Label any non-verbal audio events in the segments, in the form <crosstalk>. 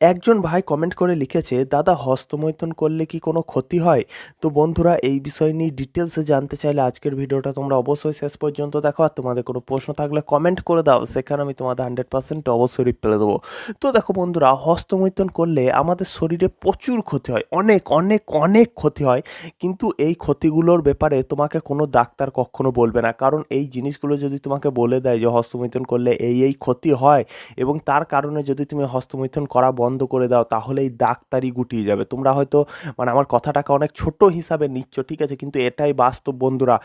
একজন ভাই কমেন্ট করে লিখেছে, দাদা, হস্তমৈথুন করলে কি কোনো ক্ষতি হয়? তো বন্ধুরা, এই বিষয় নিয়ে ডিটেলসে জানতে চাইলে আজকের ভিডিওটা তোমরা অবশ্যই শেষ পর্যন্ত দেখো। আর তোমাদের কোনো প্রশ্ন থাকলে কমেন্ট করে দাও, সেখানে আমি তোমাদের হান্ড্রেড পার্সেন্ট অবশ্যই রিপ্লাই দেবো। তো দেখো বন্ধুরা, হস্তমৈথুন করলে আমাদের শরীরে প্রচুর ক্ষতি হয়, অনেক অনেক অনেক ক্ষতি হয়। কিন্তু এই ক্ষতিগুলোর ব্যাপারে তোমাকে কোনো ডাক্তার কখনো বলবে না। কারণ এই জিনিসগুলো যদি তোমাকে বলে দেয় যে হস্তমৈথুন করলে এই এই ক্ষতি হয় এবং তার কারণে যদি তুমি হস্তমৈথুন করা বন্ধ করে দাও তাহলে এই ডাক্তারি গুটিয়ে যাবে। তোমরা হয়তো মানে আমার কথাটাকে অনেক ছোট হিসাবে নিচ্ছ, ঠিক আছে? কিন্তু এটাই বাস্তব, বন্ধুরা।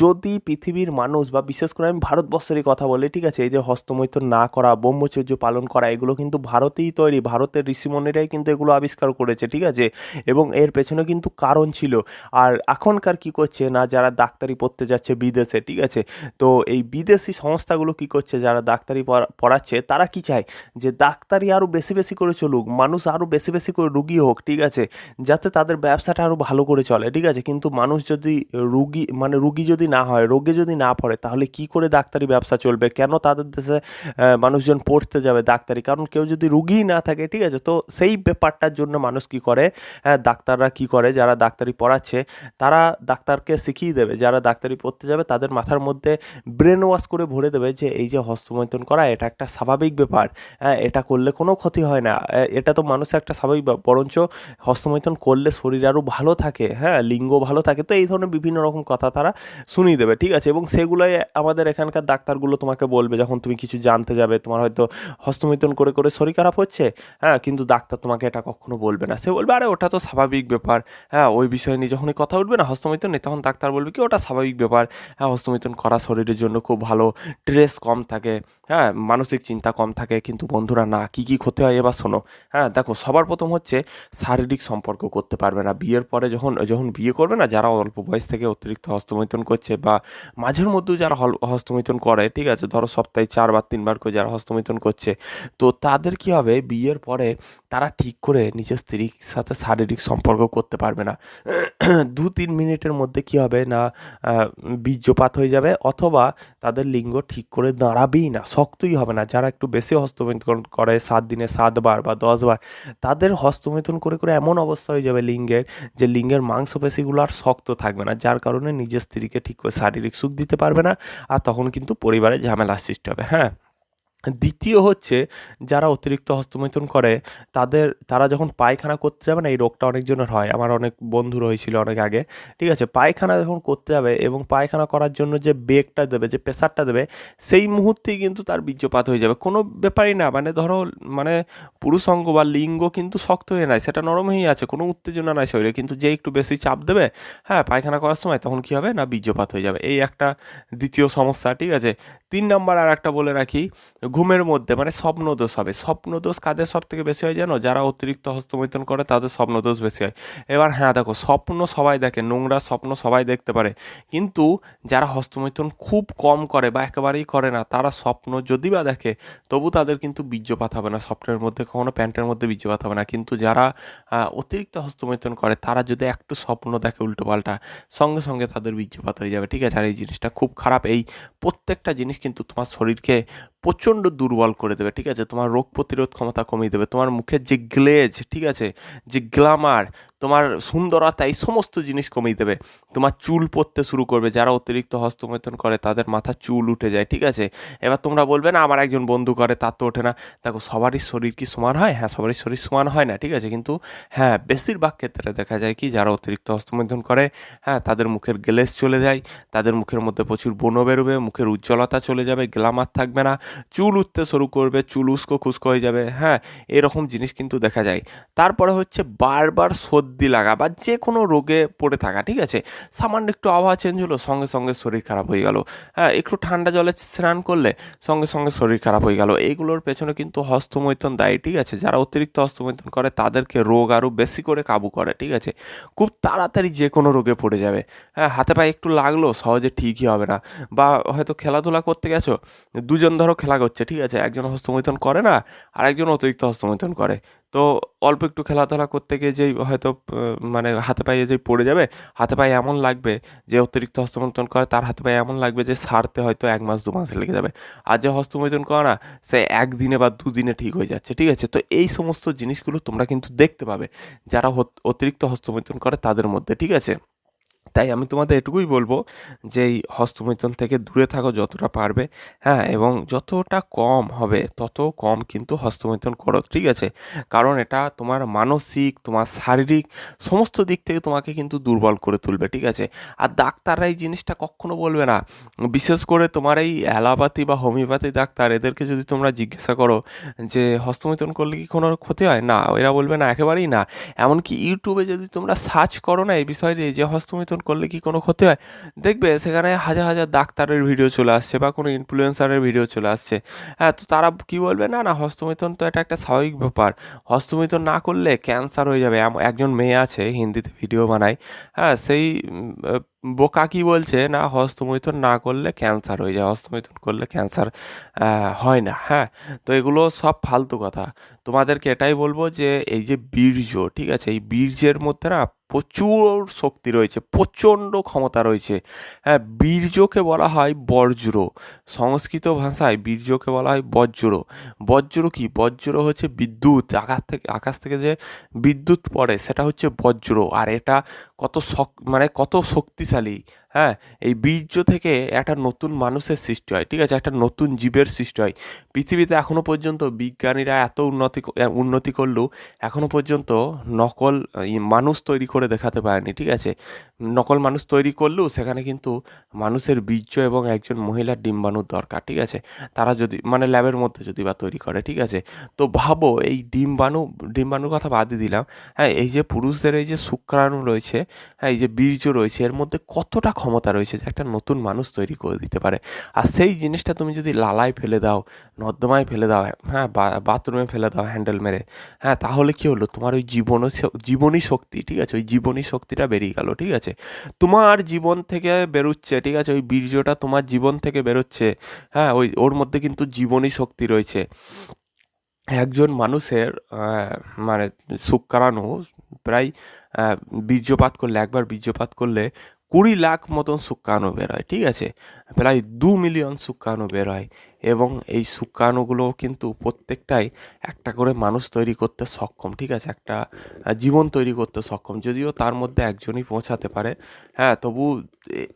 যদি পৃথিবীর মানুষ বা বিশেষ করে আমি ভারতবর্ষেরই কথা বলি, ঠিক আছে? এই যে হস্তমৈথুন না করা, ব্রহ্মচর্য পালন করা, এগুলো কিন্তু ভারতেই তৈরি। ভারতের ঋষিমণিরাই কিন্তু এগুলো আবিষ্কার করেছে, ঠিক আছে? এবং এর পেছনে কিন্তু কারণ ছিল। আর এখনকার কি করছে না, যারা ডাক্তারি পড়তে যাচ্ছে বিদেশে, ঠিক আছে? তো এই বিদেশি সংস্থাগুলো কি করছে, যারা ডাক্তারি পড়া- পড়াচ্ছে, তারা কি চায়? যে ডাক্তারি আরও বেশি বেশি করে চলুক, মানুষ আরও বেশি বেশি করে রুগী হোক, ঠিক আছে? যাতে তাদের ব্যবসাটা আরও ভালো করে চলে, ঠিক আছে? কিন্তু মানুষ যদি রুগী মানে রুগী যদি না হয়, রোগে যদি না পড়ে, তাহলে কি করে ডাক্তারি ব্যবসা চলবে? কেন তাদের দেশে মানুষজন পড়তে যাবে ডাক্তারি? কারণ কেউ যদি রুগীই না থাকে, ঠিক আছে? তো সেই ব্যাপারটার জন্য মানুষ কি করে? হ্যাঁ ডাক্তাররা কি করে? যারা ডাক্তারি পড়াচ্ছে, তারা ডাক্তারকে শিখিয়ে দেবে। যারা ডাক্তারি পড়তে যাবে, তাদের মাথার মধ্যে ব্রেন ওয়াশ করে ভরে দেবে যে, এই যে হস্তমৈথুন করা, এটা একটা স্বাভাবিক ব্যাপার। হ্যাঁ এটা করলে কোনো ক্ষতি হয় না। এটা তো মানুষের একটা স্বাভাবিক। বরঞ্চ হস্তমৈথুন করলে শরীর আরও ভালো থাকে হ্যাঁ লিঙ্গ ভালো থাকে, তো এই ধরনের বিভিন্ন রকম কথা তারা শুনিয়ে দেবে, ঠিক আছে এবং সেগুলোই আমাদের এখানকার ডাক্তারগুলো তোমাকে বলবে যখন তুমি কিছু জানতে যাবে, তোমার হয়তো হস্তমৈথুন করে করে শরীর খারাপ হচ্ছে হ্যাঁ কিন্তু ডাক্তার তোমাকে এটা কখনো বলবে না সে বলবে, আরে, ওটা তো স্বাভাবিক ব্যাপার হ্যাঁ ওই বিষয় নিয়ে যখনই কথা উঠবে না হস্তমৈথুন নিয়ে, তখন ডাক্তার বলবে কি, ওটা স্বাভাবিক ব্যাপার হ্যাঁ হস্তমৈথুন করা শরীরের জন্য খুব ভালো স্ট্রেস কম থাকে হ্যাঁ মানসিক চিন্তা কম থাকে, কিন্তু বন্ধুরা, না, কী কী ক্ষতি হয় এবার শোনো হ্যাঁ দেখো সবার প্রথম হচ্ছে শারীরিক সম্পর্ক করতে পারবে না। বিয়ের পরে যখন যখন বিয়ে করবে না, যারা অল্প বয়স থেকে অতিরিক্ত হস্তমৈথুন করছে বা মাঝের মধ্যেও যারা হস্তমৈথুন করে, ঠিক আছে, ধরো সপ্তাহে চারবার তিনবার করে যারা হস্তমৈথুন করছে, তো তাদের কি হবে? বিয়ের পরে তারা ঠিক করে নিজের স্ত্রীর সাথে শারীরিক সম্পর্ক করতে পারবে না। <clears throat> দু তিন মিনিটের মধ্যে কি হবে না বীর্যপাত হয়ে যাবে অথবা তাদের লিঙ্গ ঠিক করে দাঁড়াবেই না, শক্তই হবে না। যারা একটু বেশি হস্তমৈথুন করে, সাত দিনে সাতবার বা দশবার তাদের হস্তমৈথুন করে করে এমন অবস্থা হয়ে যাবে লিঙ্গের যে লিঙ্গের মাংসপেশিগুলো আর শক্ত থাকবে না, যার কারণে নিজের স্ত্রীকে ঠিক করে শারীরিক সুখ দিতে পারবে না, আর তখন কিন্তু পরিবারে ঝামেলার সৃষ্টি হবে হ্যাঁ? দ্বিতীয় হচ্ছে, যারা অতিরিক্ত হস্তমৈথুন করে, তাদের, তারা যখন পায়খানা করতে যাবে না, এই রোগটা অনেকজনের হয়। আমার অনেক বন্ধু রয়েছিল অনেক আগে। ঠিক আছে, পায়খানা যখন করতে যাবে এবং পায়খানা করার জন্য যে বেগটা দেবে, যে প্রেশারটা দেবে, সেই মুহূর্তেই কিন্তু তার বীর্যপাত হয়ে যাবে। কোনো ব্যাপারই না মানে ধরো মানে পুরুষাঙ্গ বা লিঙ্গ কিন্তু শক্ত হয়ে নাই, সেটা নরম হয়েই আছে, কোনো উত্তেজনা নাই শরীরে। কিন্তু যে একটু বেশি চাপ দেবে হ্যাঁ পায়খানা করার সময় তখন কী হবে? না, বীর্যপাত হয়ে যাবে। এই একটা দ্বিতীয় সমস্যা, ঠিক আছে। তিন নাম্বার আর একটা বলে রাখি ঘুমের মধ্যে মানে স্বপ্নদোষ হবে। স্বপ্নদোষ কাদের সব থেকে বেশি হয় জানো? যারা অতিরিক্ত হস্তমৈথুন করে, তাদের স্বপ্নদোষ বেশি হয়। এবার হ্যাঁ দেখো, স্বপ্ন সবাই দেখে, নোংরা স্বপ্ন সবাই দেখতে পারে। কিন্তু যারা হস্তমৈথুন খুব কম করে বা একেবারেই করে না, তারা স্বপ্ন যদি বা দেখে, তবু তাদের কিন্তু বীর্যপাত হবে না। স্বপ্নের মধ্যে কখনো প্যান্টের মধ্যে বীর্যপাত হবে না। কিন্তু যারা অতিরিক্ত হস্তমৈথুন করে, তারা যদি একটু স্বপ্ন দেখে উল্টোপাল্টা, সঙ্গে সঙ্গে তাদের বীর্যপাত হয়ে যাবে। ঠিক আছে? আর এই জিনিসটা খুব খারাপ। এই প্রত্যেকটা জিনিস কিন্তু তোমার শরীরকে প্রচণ্ড দুর্বল করে দেবে, ঠিক আছে? তোমার রোগ প্রতিরোধ ক্ষমতা কমিয়ে দেবে, তোমার মুখের যে গ্লেজ ঠিক আছে? যে গ্লামার তোমার সুন্দরতা এই সমস্ত জিনিস কমিয়ে দেবে। তোমার চুল পড়তে শুরু করবে, যারা অতিরিক্ত হস্তমৈথুন করে, তাদের মাথা চুল উঠে যায়, ঠিক আছে? এবার তোমরা বলবে, না, আমার একজন বন্ধু করে, তার তো ওঠে না। দেখো, সবারই শরীর কি সমান হয়? হ্যাঁ সবারই শরীর সমান হয় না, ঠিক আছে? কিন্তু হ্যাঁ বেশিরভাগ ক্ষেত্রে দেখা যায় কি, যারা অতিরিক্ত হস্তমৈথুন করে হ্যাঁ তাদের মুখের গ্লেজ চলে যায়, তাদের মুখের মধ্যে প্রচুর বনো বেরোবে, মুখের উজ্জ্বলতা চলে যাবে, গ্লামার থাকবে না, চুল উঠতে শুরু করবে, চুল উস্কো খুস্কো হয়ে যাবে হ্যাঁ এরকম জিনিস কিন্তু দেখা যায়। তারপরে হচ্ছে বারবার সর্দি লাগা বা যে কোনো রোগে পড়ে থাকা, ঠিক আছে? সামান্য একটু আবহাওয়া চেঞ্জ হলো, সঙ্গে সঙ্গে শরীর খারাপ হয়ে গেল। হ্যাঁ একটু ঠান্ডা জলে স্নান করলে সঙ্গে সঙ্গে শরীর খারাপ হয়ে গেল। এইগুলোর পেছনে কিন্তু হস্তমৈথুন দায়ী, ঠিক আছে? যারা অতিরিক্ত হস্তমৈথুন করে, তাদেরকে রোগ আরও বেশি করে কাবু করে, ঠিক আছে? খুব তাড়াতাড়ি যে কোনো রোগে পড়ে যাবে। হ্যাঁ হাতে পায়ে একটু লাগল, সহজে ঠিকই হবে না। বা হয়তো খেলাধুলা করতে গেছো, দুজন ধরো খেলা করছে, ঠিক আছে? একজন হস্তমৈথুন করে না আর একজন অতিরিক্ত হস্তমৈথুন করে। তো অল্প একটু খেলাধুলা করতে গিয়ে যেই হয়তো মানে হাতে পায়ে যেই পড়ে যাবে, হাতে পায়ে এমন লাগবে যে অতিরিক্ত হস্তমন্ত্রণ করে, তার হাতে পায়ে এমন লাগবে যে সারতে হয়তো এক মাস, দু মাস লেগে যাবে। আর যে হস্তমৈতন করে না, সে একদিনে বা দুদিনে ঠিক হয়ে যাচ্ছে, ঠিক আছে? তো এই সমস্ত জিনিসগুলো তোমরা কিন্তু দেখতে পাবে, যারা অতিরিক্ত হস্তমৈথুন করে তাদের মধ্যে, ঠিক আছে? তাই আমি তোমাদের এটুকুই বলব যে এই হস্তমৈথুন থেকে দূরে থাকো যতটা পারবে হ্যাঁ এবং যতটা কম হবে তত কম কিন্তু হস্তমৈথুন করো, ঠিক আছে? কারণ এটা তোমার মানসিক, তোমার শারীরিক সমস্ত দিক থেকে তোমাকে কিন্তু দুর্বল করে তুলবে, ঠিক আছে? আর ডাক্তাররা এই জিনিসটা কখনো বলবে না। বিশেষ করে তোমার এই অ্যালোপ্যাথি বা হোমিওপ্যাথি ডাক্তার, এদেরকে যদি তোমরা জিজ্ঞাসা করো যে হস্তমৈথুন করলে কি কোনো ক্ষতি হয়? না এরা বলবে না, একেবারেই না। এমনকি ইউটিউবে যদি তোমরা সার্চ করো না এই বিষয় যে হস্তমৈথুন করলে কি কোনো ক্ষতি হয়? দেখবে সেখানে হাজার হাজার ডাক্তারের ভিডিও চলে আসছে বা কোনো ইনফ্লুয়েন্সারের ভিডিও চলে আসছে। হ্যাঁ তো তারা কি বলবে? না না, হস্তমৈথুন তো এটা একটা স্বাভাবিক ব্যাপার। হস্তমৈথুন না করলে ক্যান্সার হয়ে যাবে। একজন মেয়ে আছে, হিন্দিতে ভিডিও বানায়। হ্যাঁ সেই বোকা কি বলছে? না, হস্তমৈথুন না করলে ক্যান্সার হয়ে যায়। হস্তমৈথুন করলে ক্যান্সার হয় না। হ্যাঁ তো এগুলো সব ফালতু কথা। তোমাদেরকে এটাই বলব যে, এই যে বীর্য, ঠিক আছে? এই বীর্যের মধ্যে না প্রচুর শক্তি রয়েছে, প্রচণ্ড ক্ষমতা রয়েছে। হ্যাঁ বীর্যকে বলা হয় বজ্র। সংস্কৃত ভাষায় বীর্যকে বলা হয় বজ্র। বজ্র কি? বজ্র হচ্ছে বিদ্যুৎ। আকাশ থেকে আকাশ থেকে যে বিদ্যুৎ পড়ে, সেটা হচ্ছে বজ্র। আর এটা কত শক মানে কত শক্তিশালী। হ্যাঁ এই বীর্য থেকে একটা নতুন মানুষের সৃষ্টি হয়, ঠিক আছে? একটা নতুন জীবের সৃষ্টি হয়। পৃথিবীতে এখনও পর্যন্ত বিজ্ঞানীরা এত উন্নতি উন্নতি করলেও এখনও পর্যন্ত নকল মানুষ তৈরি করে দেখাতে পারেনি, ঠিক আছে? নকল মানুষ তৈরি করলেও সেখানে কিন্তু মানুষের বীর্য এবং একজন মহিলার ডিম্বাণুর দরকার, ঠিক আছে? তারা যদি মানে ল্যাবের মধ্যে যদি বা তৈরি করে, ঠিক আছে? তো ভাবো, এই ডিম্বাণু, ডিম্বাণুর কথা বাদই দিলাম হ্যাঁ এই যে পুরুষদের এই যে শুক্রাণু রয়েছে হ্যাঁ এই যে বীর্য রয়েছে, এর মধ্যে কতটা ক্ষমতা রয়েছে যে একটা নতুন মানুষ তৈরি করে দিতে পারে? আর সেই জিনিসটা তুমি যদি লালায় ফেলে দাও, নর্দমায় ফেলে দাও হ্যাঁ বাথরুমে ফেলে দাও, হ্যান্ডেল মেরে হ্যাঁ তাহলে কি হলো? তোমার ওই জীবন জীবনী শক্তি, ঠিক আছে? ওই জীবনী শক্তিটা বেরিয়ে গেল, ঠিক আছে? তোমার জীবন থেকে বেরোচ্ছে, ঠিক আছে? ওই বীর্যটা তোমার জীবন থেকে বেরোচ্ছে। হ্যাঁ ওই, ওর মধ্যে কিন্তু জীবনী শক্তি রয়েছে। একজন মানুষের মানে শুক্রাণু প্রায় বীর্যপাত করলে, একবার বীর্যপাত করলে কুড়ি লাখ মতন শুক্রাণু বেরোয় ঠিক আছে? প্রায় দু মিলিয়ন শুক্রাণু বেরোয় এবং এই শুক্রাণুগুলো কিন্তু প্রত্যেকটাই একটা করে মানুষ তৈরি করতে সক্ষম, ঠিক আছে? একটা জীবন তৈরি করতে সক্ষম। যদিও তার মধ্যে একজনই পৌঁছাতে পারে হ্যাঁ তবু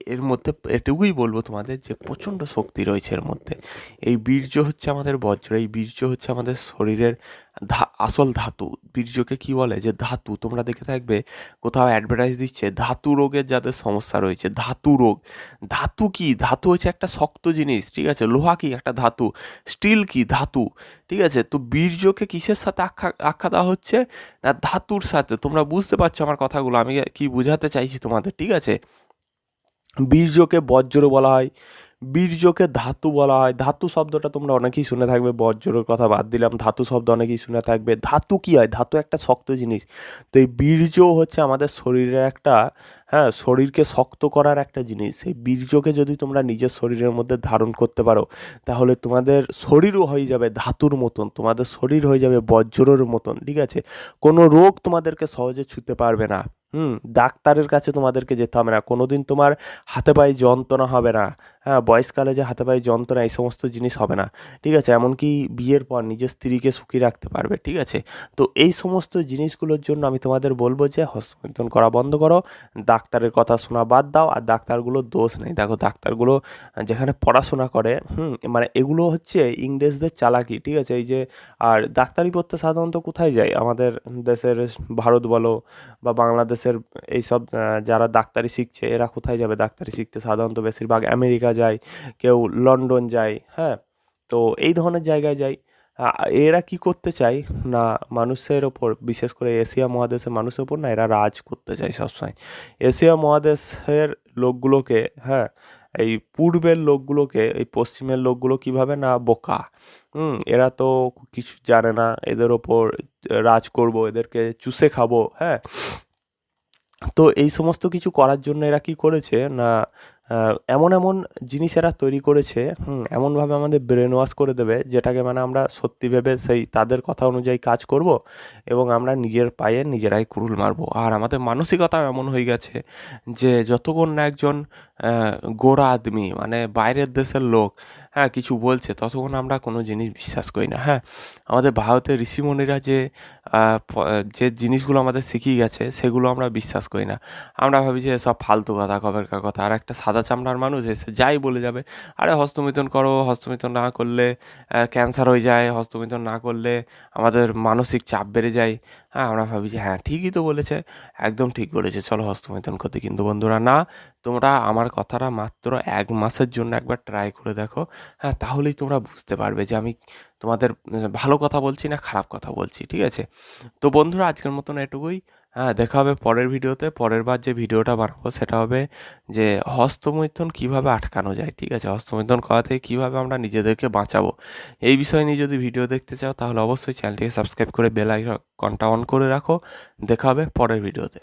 এর মধ্যে এটুকুই বলব তোমাদের যে প্রচণ্ড শক্তি রয়েছে এর মধ্যে। এই বীর্য হচ্ছে আমাদের বজ্র, এই বীর্য হচ্ছে আমাদের শরীরের ধা, আসল ধাতু। বীর্যকে কি বলে? যে ধাতু। তোমরা দেখে থাকবে, কোথাও অ্যাডভার্টাইজ দিচ্ছে, ধাতু রোগের যাদের সমস্যা রয়েছে, ধাতু রোগ। ধাতু কি? ধাতু হচ্ছে একটা শক্ত জিনিস, ঠিক আছে? লোহা কি? একটা ধাতু স্টিল কি? ধাতু, ঠিক আছে? তো বীর্যকে কিসের সাথে আখ্যা আখ্যা দেওয়া হচ্ছে? না, ধাতুর সাথে। তোমরা বুঝতে পারছ আমার কথাগুলো, আমি কি বোঝাতে চাইছি তোমাদের, ঠিক আছে? বীর্যকে বজ্র বলা হয় বীর্যকে ধাতু বলা হয়। ধাতু শব্দটা তোমরা অনেকেই শুনে থাকবে, বজ্রের কথা বাদ দিলাম। ধাতু শব্দ অনেকেই শুনে থাকবে। ধাতু কি হয়? ধাতু একটা শক্ত জিনিস। তো এই বীর্য হচ্ছে আমাদের শরীরের একটা হ্যাঁ শরীরকে শক্ত করার একটা জিনিস। এই বীর্যকে যদি তোমরা নিজের শরীরের মধ্যে ধারণ করতে পারো, তাহলে তোমাদের শরীরও হয়ে যাবে ধাতুর মতন। তোমাদের শরীর হয়ে যাবে বজ্রের মতন, ঠিক আছে? কোনো রোগ তোমাদেরকে সহজে ছুতে পারবে না। হুম, ডাক্তারের কাছে তোমাদেরকে যেতে হবে না। কোনো দিন তোমার হাতে পায়ে যন্ত্রণা হবে না। হ্যাঁ বয়সকালে যে হাতে পায়ে যন্ত্রণা, এই সমস্ত জিনিস হবে না। ঠিক আছে? এমনকি বিয়ের পর নিজের স্ত্রীকে সুখী রাখতে পারবে। ঠিক আছে? তো এই সমস্ত জিনিসগুলোর জন্য আমি তোমাদের বলব যে হস্তমৈথুন করা বন্ধ করো। ডাক্তারের কথা শোনা বাদ দাও। আর ডাক্তারগুলো দোষ নেই। দেখো, ডাক্তারগুলো যেখানে পড়াশোনা করে, হুম মানে এগুলো হচ্ছে ইংরেজদের চালাকি। ঠিক আছে? এই যে, আর ডাক্তারি পড়তে সাধারণত কোথায় যায়? আমাদের দেশের ভারত বলো বা বাংলাদেশের এইসব যারা ডাক্তারি শিখছে, এরা কোথায় যাবে ডাক্তারি শিখতে? সাধারণত বেশিরভাগ আমেরিকা যায়, কেউ লন্ডন যায় হ্যাঁ? তো এই ধরনের জায়গায় যায় এরা কি করতে চায়? না মানুষের ওপর, বিশেষ করে এশিয়া মহাদেশের মানুষের ওপর না, এরা রাজ করতে চায় সবসময়। এশিয়া মহাদেশের লোকগুলোকে হ্যাঁ এই পূর্বের লোকগুলোকে, এই পশ্চিমের লোকগুলো কীভাবে না বোকা? হুম, এরা তো কিছু জানে না, এদের ওপর রাজ করব, এদেরকে চুষে খাব হ্যাঁ? তো এই সমস্ত কিছু করার জন্য এরা কি করেছে? না এমন এমন জিনিস এরা তৈরি করেছে, হুম, এমনভাবে আমাদের ব্রেন ওয়াশ করে দেবে, যেটাকে মানে আমরা সত্যি ভেবে সেই তাদের কথা অনুযায়ী কাজ করব এবং আমরা নিজের পায়ে নিজেরাই কুড়ুল মারবো। আর আমাদের মানসিকতা এমন হয়ে গেছে যে যতক্ষণ না একজন গোড়া আদমি মানে বাইরের দেশের লোক হ্যাঁ কিছু বলছে, ততক্ষণ আমরা কোনো জিনিস বিশ্বাস করি না। হ্যাঁ আমাদের ভারতের ঋষিমুনিরা যে যে জিনিসগুলো আমাদের শিখিয়ে গেছে, সেগুলো আমরা বিশ্বাস করি না। আমরা ভাবি যে, সব ফালতু কথা, কবেরকার কথা। আর একটা সাদা চামড়ার মানুষ এসে যাই বলে যাবে, আরে হস্তমিথুন করো, হস্তমিথুন না করলে ক্যান্সার হয়ে যায়, হস্তমিথুন না করলে আমাদের মানসিক চাপ বেড়ে যায়। আমরা ভাবি যে হ্যাঁ ঠিকই তো বলেছে, একদম ঠিক বলেছে। চলো হস্তমৈথন করতে কিন্তু বন্ধুরা, না, তোমরা আমার কথাটা মাত্র এক মাসের জন্য একবার ট্রাই করে দেখো। হ্যাঁ তাহলেই তোমরা বুঝতে পারবে যে আমি তোমাদের ভালো কথা বলছি না খারাপ কথা বলছি, ঠিক আছে? তো বন্ধুরা, আজকের মতন এটুকুই। হ্যাঁ দেখা হবে পরের ভিডিওতে। পরের বার যে ভিডিওটা বানাবো সেটা হবে যে হস্তমৈথুন কীভাবে আটকানো যায়, ঠিক আছে? হস্তমৈথুন করা থেকে কীভাবে আমরা নিজেদেরকে বাঁচাবো? এই বিষয় নিয়ে যদি ভিডিও দেখতে চাও তাহলে অবশ্যই চ্যানেলটিকে সাবস্ক্রাইব করে বেল আইকনটা অন করে রাখো। দেখা হবে পরের ভিডিওতে।